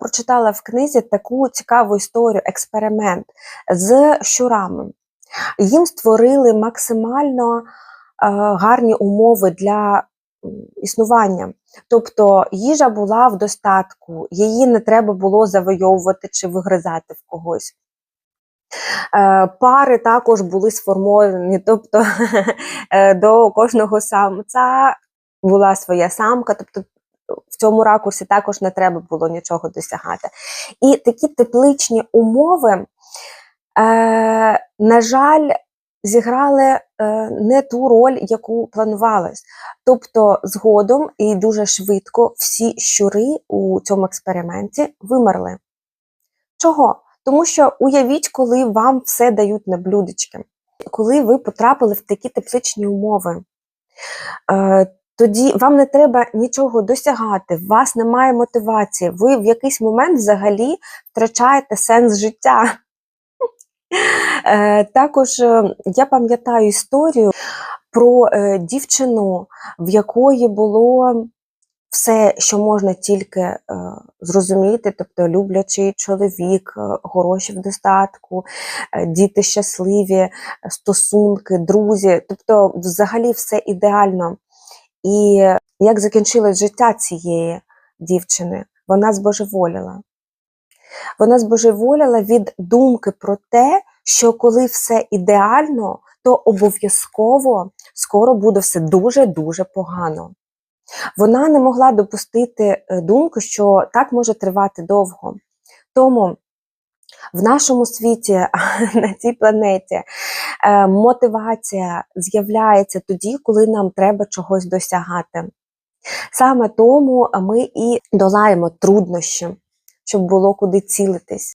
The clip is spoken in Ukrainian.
прочитала в книзі таку цікаву історію, експеримент з щурами. Їм створили максимально е, гарні умови для існування. Тобто їжа була в достатку, її не треба було завойовувати чи вигризати в когось. Е, Пари також були сформовані, тобто е, до кожного самця була своя самка, тобто в цьому ракурсі також не треба було нічого досягати. І такі тепличні умови, е, на жаль, зіграли е, не ту роль, яку планувалось. Тобто, згодом і дуже швидко всі щури у цьому експерименті вимерли. Чого? Тому що уявіть, коли вам все дають на блюдечки, коли ви потрапили в такі тепличні умови. Тоді вам не треба нічого досягати, у вас немає мотивації, ви в якийсь момент взагалі втрачаєте сенс життя. Е, Також е, я пам'ятаю історію про е, дівчину, в якої було все, що можна тільки зрозуміти, тобто люблячий чоловік, гроші в достатку, діти щасливі, стосунки, друзі, тобто взагалі все ідеально. І як закінчилось життя цієї дівчини? Вона збожеволіла. Вона збожеволіла від думки про те, що коли все ідеально, то обов'язково скоро буде все дуже-дуже погано. Вона не могла допустити е, думку, що так може тривати довго. Тому в нашому світі, на цій планеті, мотивація з'являється тоді, коли нам треба чогось досягати. Саме тому ми і долаємо труднощі, щоб було куди цілитись.